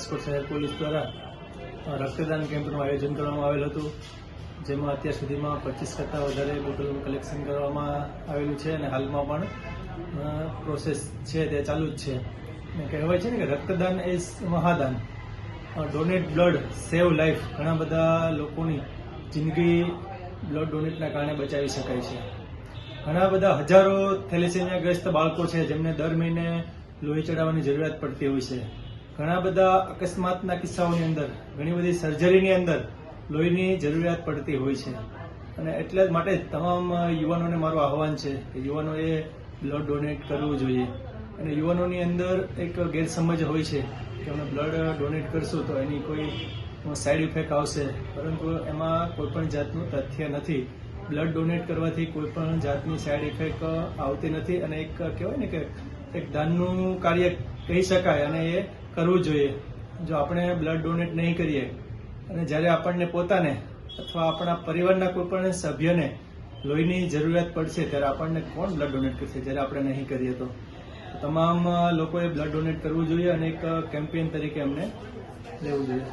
રાજકોટ શહેર પોલીસ દ્વારા રક્તદાન કેમ્પનું આયોજન કરવામાં આવેલ હતું, જેમાં અત્યાર સુધીમાં પચીસ કરતાં વધારે બોટલનું કલેક્શન કરવામાં આવેલું છે અને હાલમાં પણ પ્રોસેસ છે, તે ચાલુ જ છે. અને કહેવાય છે ને કે રક્તદાન એ મહાદાન. ડોનેટ બ્લડ સેવ લાઈફ ઘણા બધા લોકોની જિંદગી બ્લડ ડોનેટના કારણે બચાવી શકાય છે. ઘણા બધા હજારો થેલેસેમિયાગ્રસ્ત બાળકો છે જેમને દર મહિને લોહી ચડાવવાની જરૂરિયાત પડતી હોય છે. ઘણા બધા અકસ્માતના કિસ્સાઓની અંદર, ઘણી બધી સર્જરીની અંદર લોહીની જરૂરિયાત પડતી હોય છે. અને એટલા જ માટે તમામ યુવાનોને મારું આહવાન છે કે યુવાનોએ બ્લડ ડોનેટ કરવું જોઈએ. અને યુવાનોની અંદર એક ગેરસમજ હોય છે કે અમે બ્લડ ડોનેટ કરશું તો એની કોઈ સાઈડ ઇફેક્ટ આવશે. પરંતુ એમાં કોઈપણ જાતનું તથ્ય નથી. બ્લડ ડોનેટ કરવાથી કોઈ પણ જાતની સાઈડ ઇફેક્ટ આવતી નથી. અને એક કહેવાય ને કે એક દાનનું કાર્ય કહી શકાય અને એ કરવું જોઈએ. જો આપણે બ્લડ ડોનેટ નહીં કરીએ અને જ્યારે આપણને પોતાને અથવા આપણા પરિવારના કોઈ પણ સભ્યને લોહીની જરૂરિયાત પડશે ત્યારે આપણને કોણ બ્લડ ડોનેટ કરશે જ્યારે આપણે નહીં કરીએ તો? તમામ લોકોએ બ્લડ ડોનેટ કરવું જોઈએ અને એક કેમ્પેન તરીકે અમને લેવું જોઈએ.